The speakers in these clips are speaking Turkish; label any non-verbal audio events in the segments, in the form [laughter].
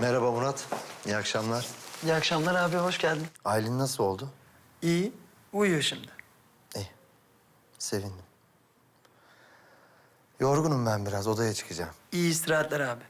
Merhaba Murat. İyi akşamlar. İyi akşamlar abi, hoş geldin. Aylin nasıl oldu? İyi, uyuyor şimdi. İyi. Sevindim. Yorgunum ben biraz. Odaya çıkacağım. İyi istirahatler abi.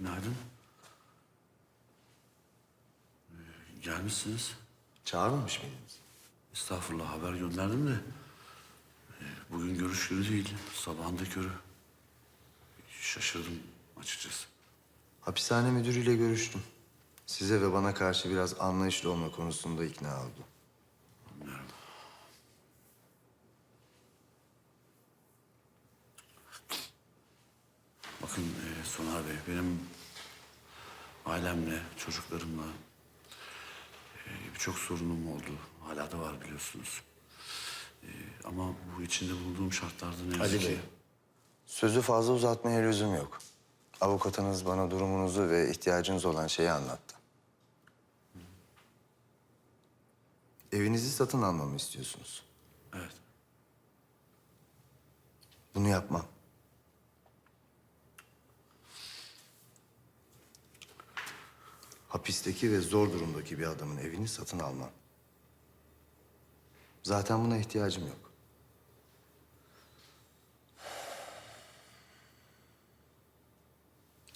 Günaydın. Ee, gelmişsiniz. Çağırmamış mıydınız? Estağfurullah haber gönderdim de. e, Bugün görüş günü değil. Sabahında körü. Şaşırdım açıkçası. Hapishane müdürüyle görüştüm. Size ve bana karşı biraz anlayışlı olma konusunda ikna oldu. Anlıyorum. Bakın e, Soner Bey, benim ailemle, çocuklarımla e, birçok sorunum oldu. Hala da var biliyorsunuz. E, ama bu içinde bulunduğum şartlarda ne yazık Ali ki... Bey. Sözü fazla uzatmaya lüzum yok. Avukatınız bana durumunuzu ve ihtiyacınız olan şeyi anlattı. Evinizi satın almamı istiyorsunuz. Evet. Bunu yapmam. Hapisteki ve zor durumdaki bir adamın evini satın almam. Zaten buna ihtiyacım yok.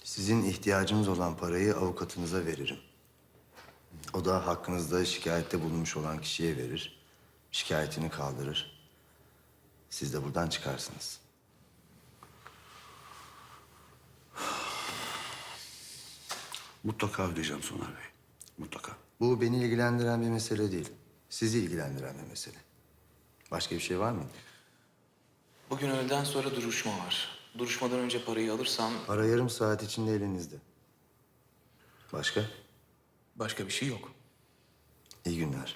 Sizin ihtiyacınız olan parayı avukatınıza veririm. O da hakkınızda şikayette bulunmuş olan kişiye verir. Şikayetini kaldırır. Siz de buradan çıkarsınız. Mutlaka ödeyeceğim Soner Bey. Mutlaka. Bu beni ilgilendiren bir mesele değil. Sizi ilgilendiren bir mesele. Başka bir şey var mı? Bugün öğleden sonra duruşma var. Duruşmadan önce parayı alırsam Para yarım saat içinde elinizde. Başka? başka bir şey yok. İyi günler.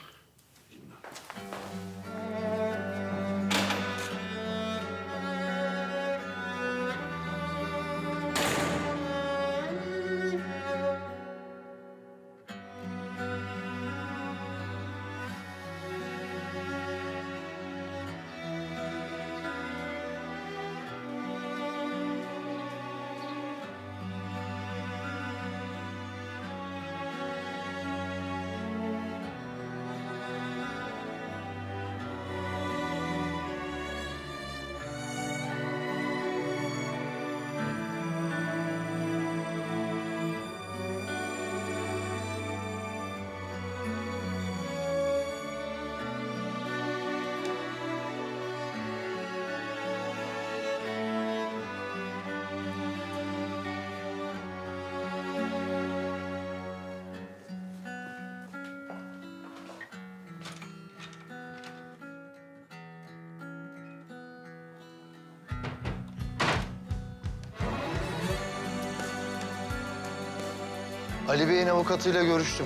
Ali Bey'in avukatıyla görüştüm.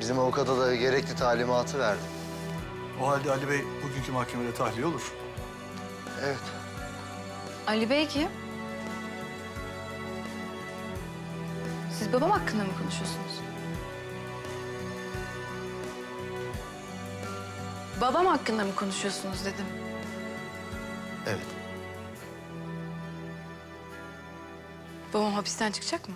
Bizim avukata da gerekli talimatı verdim. O halde Ali Bey bugünkü mahkemede tahliye olur. Evet. Ali Bey kim? Siz babam hakkında mı konuşuyorsunuz? Babam hakkında mı konuşuyorsunuz dedim. Evet. Babam hapisten çıkacak mı?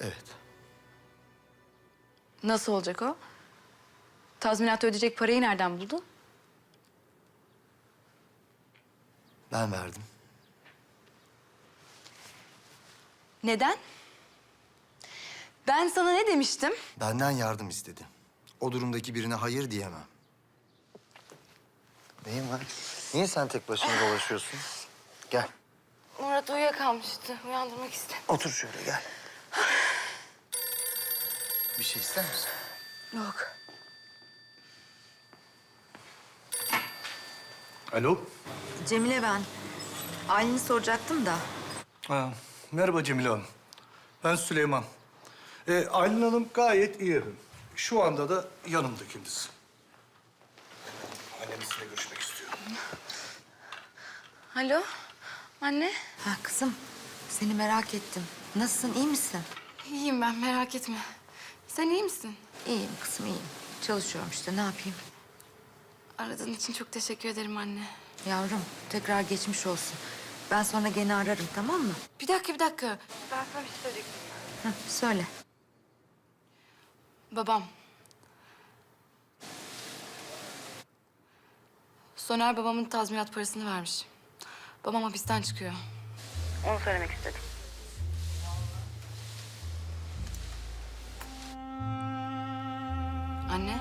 Evet. Nasıl olacak o? Tazminat ödeyecek parayı nereden buldu? Ben verdim. Neden? Ben sana ne demiştim? Benden yardım istedi. O durumdaki birine hayır diyemem. Neyin var? Niye sen tek başına dolaşıyorsun? Gel. Murat uyuyakalmıştı. Uyandırmak istedim. Otur şöyle gel. Bir şey ister misin? Yok. Alo. Cemile ben. Aylin'i soracaktım da. Ha, merhaba Cemile Hanım. Ben Süleyman. Ee, Aylin Hanım gayet iyi efendim. Şu anda da yanımda kendisi. Annesiyle görüşmek istiyor. Alo, anne. Ha kızım, seni merak ettim. Nasılsın, iyi misin? İyiyim ben, merak etme. Sen iyi misin? İyiyim kızım, iyiyim. Çalışıyorum işte, ne yapayım? Aradığın için çok teşekkür ederim anne. Yavrum, tekrar geçmiş olsun. Ben sonra gene ararım, tamam mı? Bir dakika, bir dakika. Ben sana bir şey söyleyecektim. Hı, söyle. Babam. Soner babamın tazminat parasını vermiş. Babam hapisten çıkıyor. Onu söylemek istedim. Anne,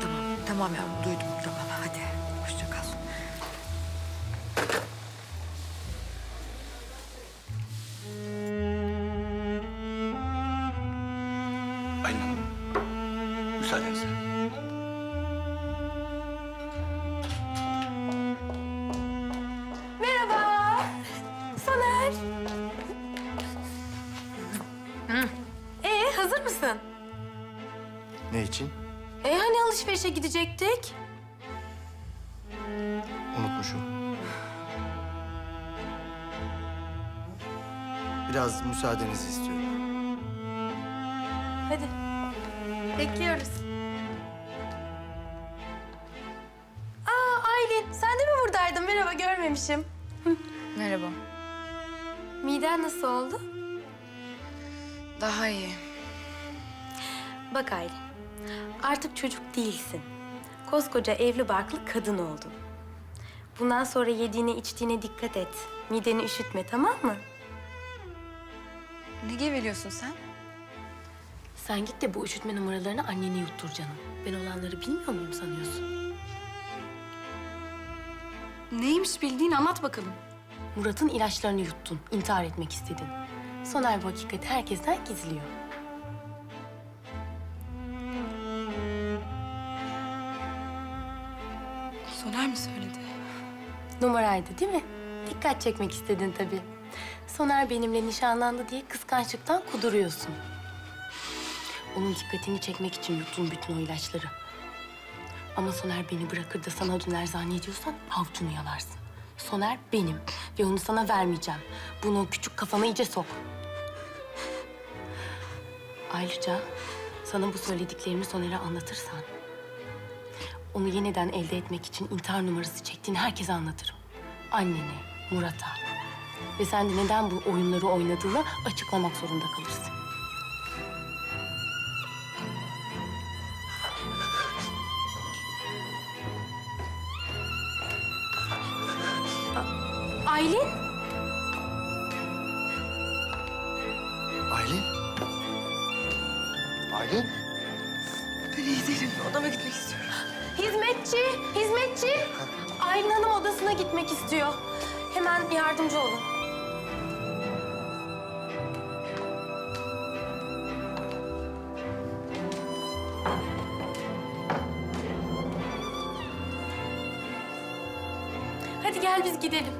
Tamam, tamam yavrum, duydum. Tamam, alışverişe gidecektik? Unutmuşum. Biraz müsaadenizi istiyorum. Hadi. Bekliyoruz. Aa Aylin, sen de mi buradaydın? Merhaba, görmemişim. [laughs] merhaba. Miden nasıl oldu? Daha iyi. Bak Aylin, artık çocuk değilsin. Koskoca evli barklı kadın oldun. Bundan sonra yediğine içtiğine dikkat et. Mideni üşütme, tamam mı? Ne geveliyorsun sen? Sen git de bu üşütme numaralarını annene yuttur canım. Ben olanları bilmiyor muyum sanıyorsun? Neymiş bildiğin anlat bakalım. Murat'ın ilaçlarını yuttun, intihar etmek istedin. Soner bu hakikati herkesten gizliyor. Soner mi söyledi? Numaraydı değil mi? Dikkat çekmek istedin tabii. Soner benimle nişanlandı diye kıskançlıktan kuduruyorsun. Onun dikkatini çekmek için yuttun bütün o ilaçları. Ama Soner beni bırakır da sana döner zannediyorsan avucunu yalarsın. Soner benim ve onu sana vermeyeceğim. Bunu küçük kafana iyice sok. Ayrıca sana bu söylediklerimi Soner'e anlatırsan... ...onu yeniden elde etmek için intihar numarası çektiğini herkese anlatırım. Annene, Murat'a. Ve sen de neden bu oyunları oynadığını açıklamak zorunda kalırsın. A- Aylin? Aylin? Aylin? Hizmetçi, hizmetçi. Aylin Hanım odasına gitmek istiyor. Hemen yardımcı olun. Hadi gel biz gidelim.